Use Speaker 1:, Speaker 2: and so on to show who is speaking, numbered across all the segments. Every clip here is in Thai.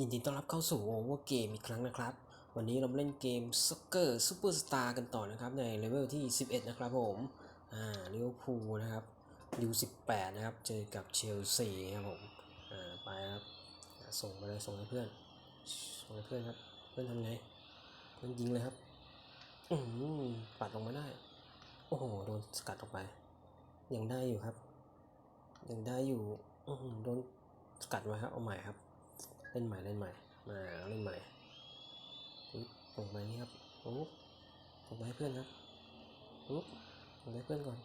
Speaker 1: ยินดีต้อนรับเข้าสู่โอเวอร์เกมอีกครั้งนะครับ วันนี้เราเล่นเกม Soccer Superstar กันต่อนะครับ ในเลเวลที่ 11 นะครับผม อ่าลิเวอร์พูลนะครับยู18 นะครับ เจอกับเชลซีครับผม อ่า ไปครับ ส่งไปเลย ส่งให้เพื่อน ส่งให้เพื่อนครับ เพื่อนทำไง เพื่อนยิงเลยครับ อืมปัดลงมาได้ โอ้โห โดนสกัดออกไป ยังได้อยู่ครับ ยังได้อยู่อือหือโดนสกัดไว้ครับ เอาใหม่ครับ เล่นใหม่เล่นใหม่ มาเล่นใหม่ปึ๊บส่งไปนี่ครับปุ๊บส่งไปให้เพื่อนครับปุ๊บส่งไปให้เพื่อนก่อน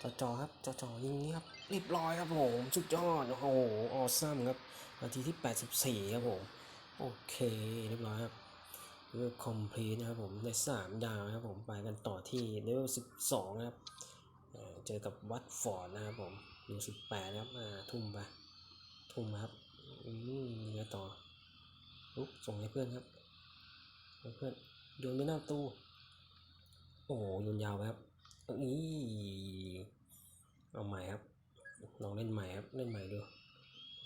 Speaker 1: จอจอครับจอจอยิงนี่ครับเรียบร้อยครับผมสุดยอดโอ้โหออซัมครับนาทีที่ 84 ครับผมโอเคเรียบร้อยครับเลเวลคอมพลีทนะครับผมได้ 3 ดาวครับผมไปกันต่อที่เลเวล12 นะครับเจอกับวัตฟอร์ดนะครับผมอยู่18นะครับอ่าทุ่มไปทุ่มครับ อืมยังไงต่อลุกส่งให้เพื่อนครับเพื่อนโยนไปหน้าตู้ โอ้โหโยนยาวครับอีเอาใหม่ครับลองเล่นใหม่ครับเล่นใหม่ดู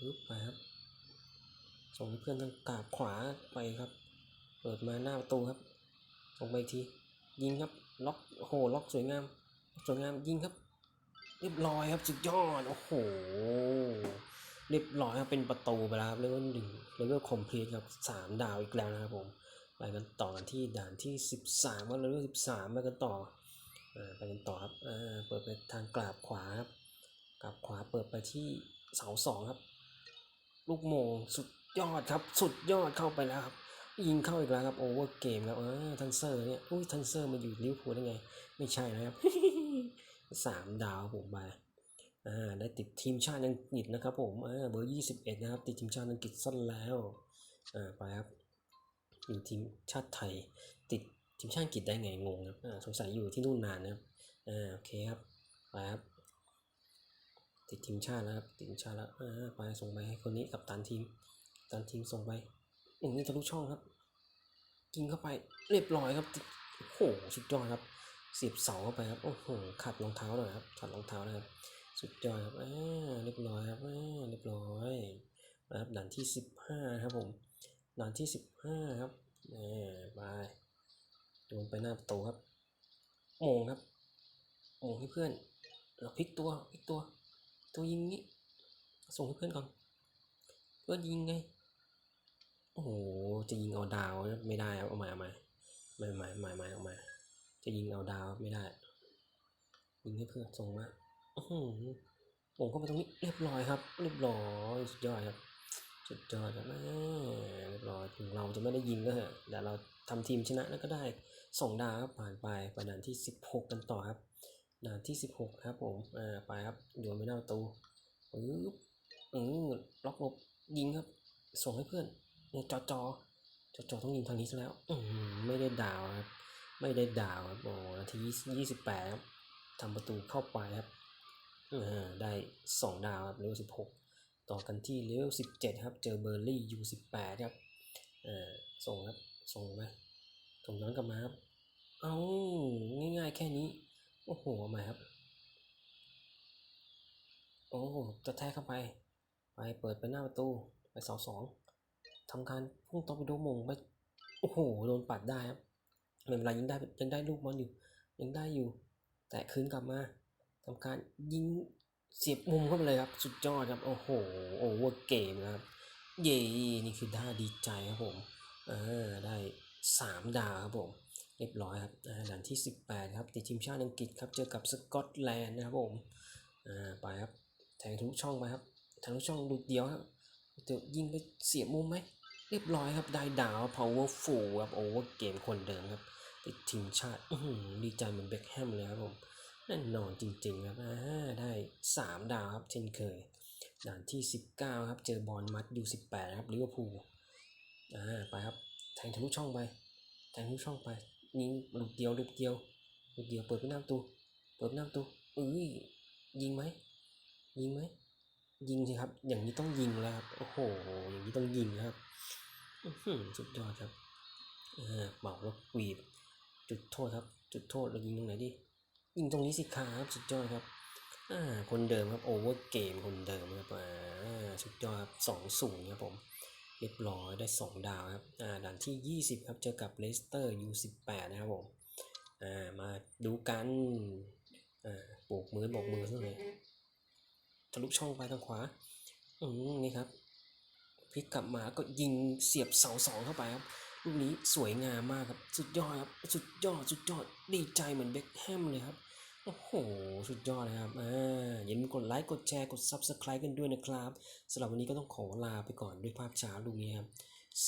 Speaker 1: ลุกไปครับส่งให้เพื่อนทางกาบขวาไปครับ เปิดมาหน้าประตูครับส่งไปอีกทียิงครับล็อกโอ้โหล็อกสวยงามสวยงามยิงครับ เรียบร้อยครับสุดยอดโอ้โห เรียบร้อยครับเป็นประตูไปแล้วครับเลเวลหนึ่งเลเวลคอมพลีทครับสามดาวอีกแล้วนะครับผมไปกันต่อกันที่ด่านที่สิบสามว่าเลเวลสิบสามไปกันต่ออไปกันต่อครับอ่าเปิดไปทางกราบขวาครับกราบขวาเปิดไปที่เสาสองครับ ลูกโมงสุดยอดครับ สุดยอดเข้าไปแล้วครับยิงเข้าอีกแล้วครับโอเวอร์เกมครับอ่าทันเซอร์เนี่ยอุ้ยทันเซอร์มาอยู่ลิเวอร์พูลได้ไง ไม่ใช่นะครับสามดาวผมไปอ่า ได้ติดทีมชาติอังกฤษนะครับผมเบอร์ยี่สิบเอ็ดนะครับ ติดทีมชาติอังกฤษสั้นแล้วอ่าไปครับอยู่ทีมชาติไทย ติดทีมชาติอังกฤษได้ไงงงครับสงสัยอยู่ที่นู่นนานนะครับอ่าโอเคครับไปครับติดทีมชาติแล้วครับติดทีมชาติแล้วอ่าไปส่งไปให้คนนี้กับตันทีมตันทีมส่งไปอย่างนี้ทะลุช่องครับยิงเข้าไปเรียบร้อยครับโอ้โหสุดยอดครับเสียบเสาเข้าไปครับโอ้โหขัดรองเท้าหน่อยครับขัดรองเท้านะครับ สุดยอดครับอ่าเรียบร้อยครับอ่าเรียบร้อยนะครับด่านที่สิบห้าครับผมด่านที่สิบห้าครับอ่าไปโยนไปหน้าประตูครับโมงครับโมงให้เพื่อน เราพลิกตัวพลิกตัว ตัวยิงนี้ส่งให้เพื่อนก่อนเพื่อนยิงไงโอ้โหจะยิงเอาดาวไม่ได้ครับเอาม่เอาม่ไม่ใหม่ใหม่ใหม่เอาม่จะยิงเอาดาวไม่ได้ยิงให้เพื่อนส่งมา อื้อหือผมเข้าไปตรงนี้เรียบร้อยครับ เรียบร้อยสุดยอดครับสุดยอดครับแม่เรียบร้อยถึงเราจะไม่ได้ยิงก็เถอะแต่เราทำทีมชนะแล้วก็ได้ส่งดาวครับผ่านไปไปด่านที่สิบหกกันต่อครับด่านที่สิบหกครับผมอ่าไปครับโยนไปหน้าประตูปึ๊บอือล็อกลบยิงครับ ส่งให้เพื่อนเนี่ยจอจอจอจอต้องยิงทางนี้ซะแล้ว อืมไม่ได้ดาวครับ ไม่ได้ดาวครับโอ้นาทียี่สิบแปดครับทำประตูเข้าไปครับ ได้สองดาวครับเลเวลสิบหกต่อกันที่เลเวลสิบเจ็ดครับ เจอเบอร์ลี่ยูสิบแปดครับอ่าส่งครับ ส่งไปส่งย้อนกลับมาครับ เอาง่ายๆ แค่นี้ โอ้โหเอาครับ โอ้จะแทกเข้าไป ไปเปิดไปหน้าประตู ไปเสาสองทำการพุ่งตอร์ปิโดมงไป โอ้โห โดนปัดได้ครับไม่เป็นไรยังได้ยังได้ลูกบอลอยู่ ยังได้อยู่ แต่คืนกลับมา ทำการยิงเสียบมุมเข้าไปเลยครับ สุดยอดครับ โอ้โห โอเวอร์เกมนะครับ เย้นี่คือท่าดีใจครับผมอ่าได้สามดาวครับผม เรียบร้อยครับอ่าด่านที่สิบแปดครับติดทีมชาติอังกฤษครับ เจอกับสกอตแลนด์นะครับผม อ่า ไปครับ แทงทะลุช่องไปครับแทงทะลุช่องดุดเดียวครับเดี๋ยวยิงไปเสียบมุมไหม เรียบร้อยครับ ได้ดาว powerful ครับ โอเวอร์เกมคนเดิมครับ ติดทีมชาติ ดีใจเหมือนเบคแฮมเลยครับผม แน่นอนจริงๆครับอ่าได้ 3 ดาวครับเช่นเคยด่านที่ 19 ครับ เจอบอลมัดยู18 ครับลิเวอร์พูลอ่าไปครับแทงทะลุช่องไปแทงทะลุช่องไปยิงลูกเดียวลูกเดียวลูกเดียวเปิดไปหน้าตูเปิดหน้าตูเอ้ยยิงไหมยิงไหมยิงสิครับ อย่างนี้ต้องยิงแล้วครับโอ้โหอย่างนี้ต้องยิงครับสุดยอดครับอ่าเป่าแล้วหวีดจุดโทษครับ จุดโทษเรายิงตรงไหนดี ยิงตรงนี้สิครับสุดยอดครับอ่าคนเดิมครับโอเวอร์เกมคนเดิมครับอ่าสุดยอดครับสองศูนย์ครับผมเรียบร้อยได้ 2 ดาวครับอ่าด่านที่ 20 ครับเจอกับเลสเตอร์ U18 นะครับผมอ่ามาดูกันอ่าโบกมือโบกมือซะเลยทะลุช่องไปทางขวาอืมนี่ครับพลิกกลับมาก็ยิงเสียบเสาสองเข้าไปครับลูกนี้สวยงามมากครับ สุดยอดครับ สุดยอดสุดยอดดีใจเหมือนเบ็คแฮมเลยครับ โอ้โห สุดยอดเลยครับอ่าอย่าลืมกดไลค์ กดแชร์ กด Subscribe กันด้วยนะครับสำหรับวันนี้ก็ต้องขอลาไปก่อนด้วยภาพช้าลูกนี้ครับ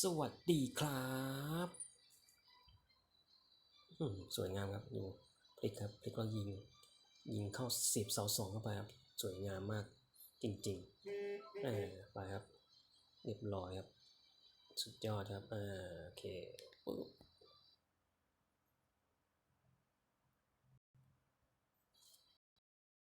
Speaker 1: สวัสดีครับอืมสวยงามครับ ดูพลิกครับพลิกแล้วยิง ยิงเข้าสียบเสาสองเข้าไปครับ สวยงามมากจริงๆเออไปครับ เรียบร้อยครับ สุดยอดครับอ่าโอเคปึ๊บ